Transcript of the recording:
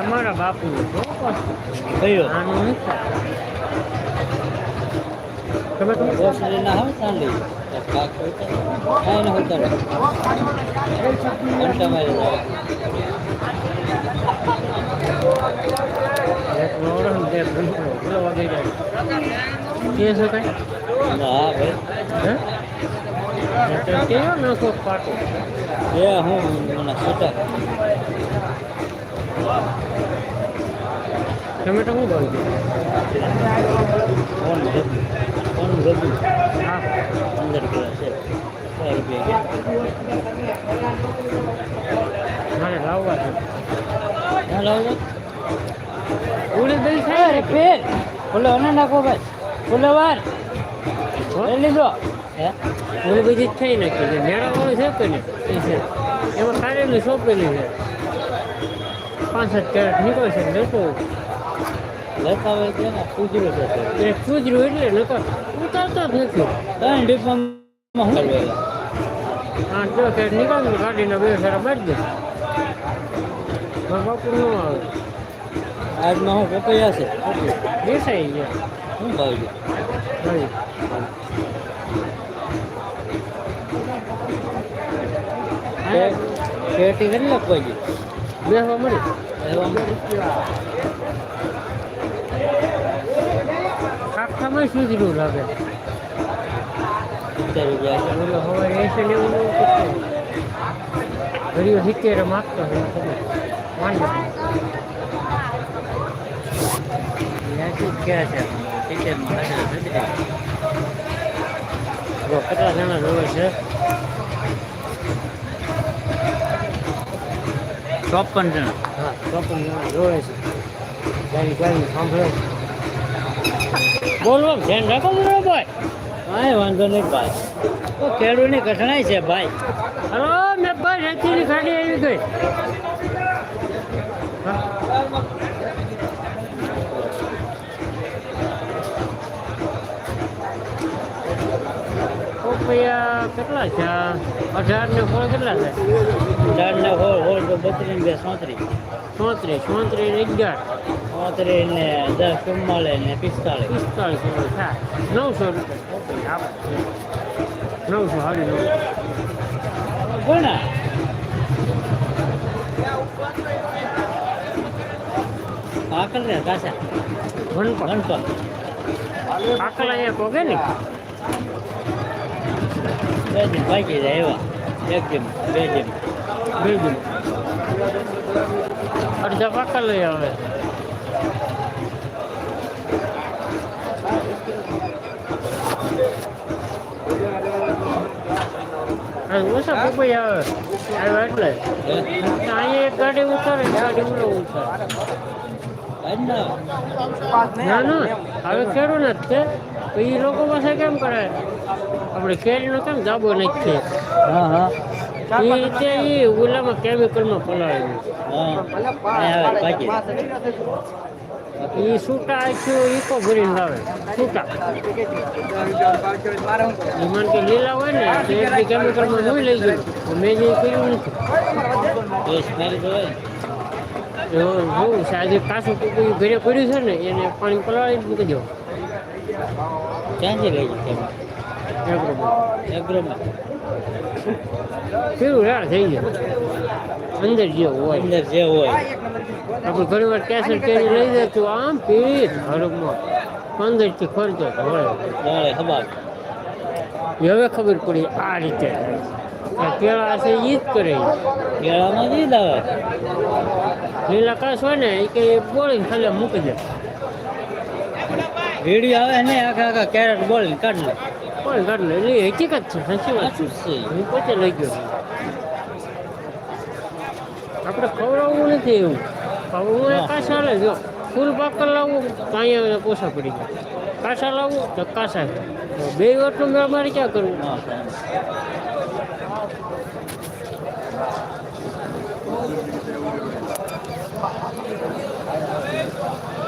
અમારા બાપુ આનું. તમે તમે ઓસરી ના હોય ચાંદી હોય કાંઈ ના હોતા ઘંટા ને બે ભૂંડો. વગેરે. કે છે કાંઈ? હા ભાઈ કેવો નાખો પાટો એ હું મને છૂટા ટમેટો શું ભાવ છે કોણ કોણ હા પંદર કિલો છે મારે લાવવા છે ના ઉડી દઈ થાય અરે પેલ બોલો અને નાખો ભાઈ. બોલો વાર. લીધો. હે? ઓલી બધી જ થઈ નાખી છે. મેળાવાળું છે કે એ છે. એમાં કાઢેલી સોંપેલી છે. પાંચ સાત કેરેટ નીકળે છે લેતો લેતા હોય ને છે. એ સુજરું એટલે નકર ઉતારતો જ નથી. ત્રણ શું કરવું આઠ દસ કેરેટ નીકળે ને બે સારા બાજ દે. બાપુ ન આવે. આજમાં હું પપૈયા છે. બેસાઈ ગયા શું ભાવ છે પેટી કરી કેટી કેટલી બેસવા મળી. બેસવા મળી. કાકામાં આખામાં સુધર્યું લાગે. સિત્તેર રૂપિયા છે. બોલો હવે એસી લેવું ઘડીઓ સિત્તેર માગતો હોય વાંધો ક્યાં છે સિત્તેરમાં હાજર કેટલા જણા જોવે છે ચોપન જણા હા ચોપન જણા જોવે છે ગાડી ગાડી સાંભળે છે. બોલો ધ્યાન ભાઈ કાંઈ વાંધો નહીં ભાઈ તો ખેડૂતની કઠણાઈ છે ભાઈ હલો મેં ભાઈ રેતીની ખાડી આવી ગઈ હા પપૈયા કેટલા છે? અઢાર ને કેટલા છે? ચારને હોળ હોળ તો બત્રીસ બે સોત્રીસ સોત્રીસ ચોત્રીસ ને અગિયાર. સોત્રીસ ને દસ ચુમ્માલીસ ને પિસ્તાળીસ પિસ્તાળીસ થાય નવસો રૂપિયા. નવસો હાડી નવસો. આકલ રે કાસા વનપા ગણપત કાકલા અહીંયા પોગે ને? બે દિન બાકી જાય એવા એક દિન બે દિન બે દિન અડધા પાકા લઈ આવે આ ઓછા પપૈયા આવે આવ્યા એટલે અહીંયા એક ગાડી ઉતારે ને ગાડી ઉલો ઉતારે ના ના હવે ખેડૂત જ છે તો એ લોકો પાસે કેમ કરે? આપણે કેરીનો કેમ દાબો નાખીએ? હા હા. એ રીતે એ ઓલામાં કેમિકલમાં બાકી એ છૂટા આખ્યું ઈકો ભરીને લાવે છૂટા માન કે લીલા હોય ને તો એક કેમિકલમાં જોઈ લઈ ગયું મેં જે કર્યું નથી. એ સ્મેલ જોવે એવું જોવું છે આજે કાચું ઘરે પડ્યું છે ને એને પાણી પલાળી મૂકી દો. ક્યાંથી લઈ ગઈ એગ્રોમાં. કેવું રાડ થઈ જાય અંદર જેવું હોય. અંદર જે હોય. આપણે ઘણી વાર કેસર કેરી લઈ જાય તો આમ પીત હરકમાં પંદરથી ખર્ચો હોય. એ હવે ખબર પડી આ રીતે. કેળા છે એ જ કરે. કેળામાં જ આવે. લીલા કાશ હોય ને એ કઈ બોળીને ખાલી મૂકી દે. વીડિયો આવે ને આખા આખા કેરેટ બોલ કાઢ લે. બોલ કાઢ લે. એટલે હકીકત છે. સાચી વાત છે. હું પોતે લઈ ગયો આપણે ખવડાવવું નથી એવું. હું. કાસા લે. જો ફૂલ પાકર લાવવું કાંઈ કોસા પડી ગયા. કાસા લાવવું તો કાસા બે વર્ષનું મેં ક્યાં કરવું?